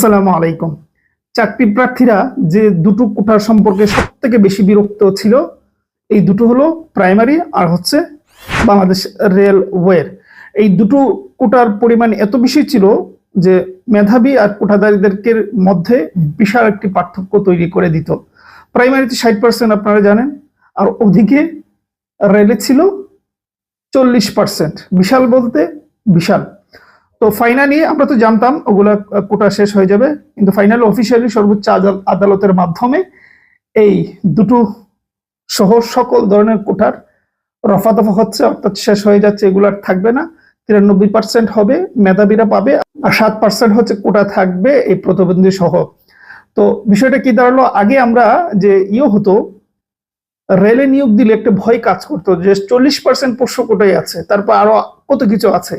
আসসালামু আলাইকুম। চাকরি প্রার্থীরা যে দুটো কোটার সম্পর্কে সব থেকে বেশি বিরক্ত ছিল, এই দুটো হলো প্রাইমারি আর হচ্ছে বাংলাদেশ রেলওয়ের এই দুটো কোটার পরিমাণ এত বেশি ছিল যে মেধাবী আর কোটাদারীদেরকে মধ্যে বিশাল একটি পার্থক্য তৈরি করে দিত। প্রাইমারিতে ষাট পার্সেন্ট আপনারা জানেন, আর ওদিকে রেলে ছিল চল্লিশ পার্সেন্ট বিশাল বলতে বিশাল। তো ফাইনালি আমরা তো জানতাম ওগুলা কোটা শেষ হয়ে যাবে, কিন্তু ফাইনালি অফিসিয়ালি সর্বোচ্চ আদালতের মাধ্যমে এই দুটো সহ সকল ধরনের কোটার রফা দফা হচ্ছে, অর্থাৎ শেষ হয়ে যাচ্ছে, এগুলো আর থাকবে না। তিরানব্বই পার্সেন্ট হবে, মেধাবীরা পাবে, আর সাত পার্সেন্ট হচ্ছে কোটা থাকবে এই প্রতিবন্ধী সহ। তো বিষয়টা কি দাঁড়াল? আগে আমরা যে ইয়ে হতো, রেলে নিয়োগ দিলে একটা ভয় কাজ করতো, যে চল্লিশ পার্সেন্ট পোষ্য কোটাই আছে, তারপর আরও কত কিছু আছে।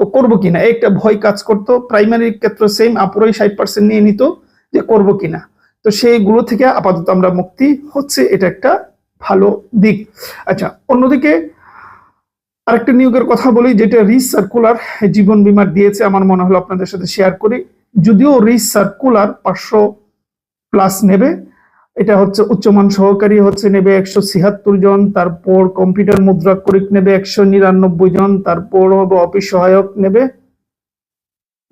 তো করব কিনা? একটা ভয় কাজ করতো। প্রাইমারির ক্ষেত্রে সেম আপুরাই ষাট পার্সেন্ট নিয়ে নিত যে করব কিনা। তো সেইগুলো থেকে আপাতত আমরা মুক্তি হচ্ছে, এটা একটা ভালো দিক। আচ্ছা অন্যদিকে আরেকটা নিয়োগের কথা বলি, যেটা রিস সার্কুলার জীবন বিমার দিয়েছে, আমার মনে হলো আপনাদের সাথে শেয়ার করি। যদিও রিস সার্কুলার পাঁচশো প্লাস নেবে এটা হচ্ছে উচ্চমান সহকারী হচ্ছে নেবে একশো ছিয়াত্তর জন, তারপর কম্পিউটার মুদ্রা করিক নেবে একশো নিরানব্বই জন, তারপর হবে অফিস সহায়ক নেবে,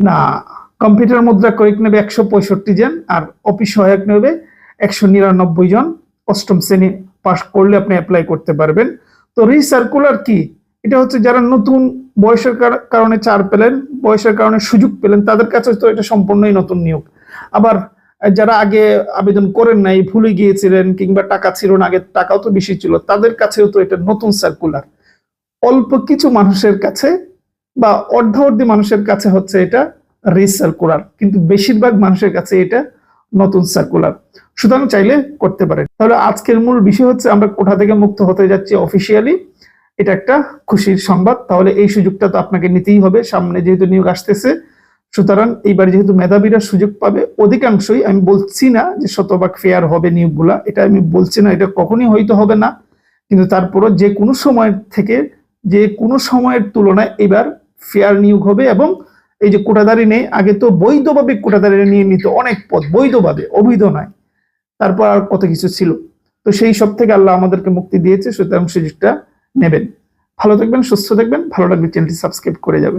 না, কম্পিউটার মুদ্রা করিক নেবে একশো পঁয়ষট্টি জন আর অফিস সহায়ক নেবে একশো নিরানব্বই জন। অষ্টম শ্রেণি পাশ করলে আপনি অ্যাপ্লাই করতে পারবেন। তো রিসার্কুলার কি? এটা হচ্ছে যারা নতুন বয়সের কার- কারণে চার পেলেন, বয়সের কারণে সুযোগ পেলেন, তাদের কাছে তো এটা সম্পূর্ণই নতুন নিয়োগ। আবার যারা আগে আবেদন করেন নাই, ভুলে গিয়েছিলেন কিংবা টাকা ছিল না, আগে টাকাও তো বেশি ছিল, তাদের কাছেও তো এটা নতুন সার্কুলার অল্প কিছু মানুষের কাছে বা অর্ধাবর্তী মানুষের কাছে হচ্ছে এটা রিসার্কুলার কিন্তু বেশিরভাগ মানুষের কাছে এটা নতুন সার্কুলার সুতরাং চাইলে করতে পারেন। তাহলে আজকের মূল বিষয় হচ্ছে আমরা কোথা থেকে মুক্ত হতে যাচ্ছি অফিসিয়ালি এটা একটা খুশির সংবাদ। তাহলে এই সুযোগটা তো আপনাকে নিতেই হবে। সামনে যেহেতু নিয়োগ আসতেছে সুতরাং এইবার যেহেতু মেধাবীরা সুযোগ পাবে, অধিকাংশই আমি বলছি না যে শতভাগ ফেয়ার হবে নিয়োগগুলা, এটা আমি বলছি না, এটা কখনই হয়তো হবে না। কিন্তু তারপরও যে কোনো সময় থেকে, যে কোনো সময়ের তুলনায় এবার ফেয়ার নিয়োগ হবে এবং এই যে কোটাদারি নেই, আগে তো বৈধভাবে কোটাদারি নিয়ে নিত অনেক পদ, বৈধভাবে, অবৈধ নয়। তারপর আর কত কিছু ছিল? তো সেই সব থেকে আল্লাহ আমাদেরকে মুক্তি দিয়েছে, সুতরাং সুযোগটা নেবেন। ভালো থাকবেন, সুস্থ থাকবেন, ভালো লাগবে চ্যানেলটি সাবস্ক্রাইব করে যাবেন।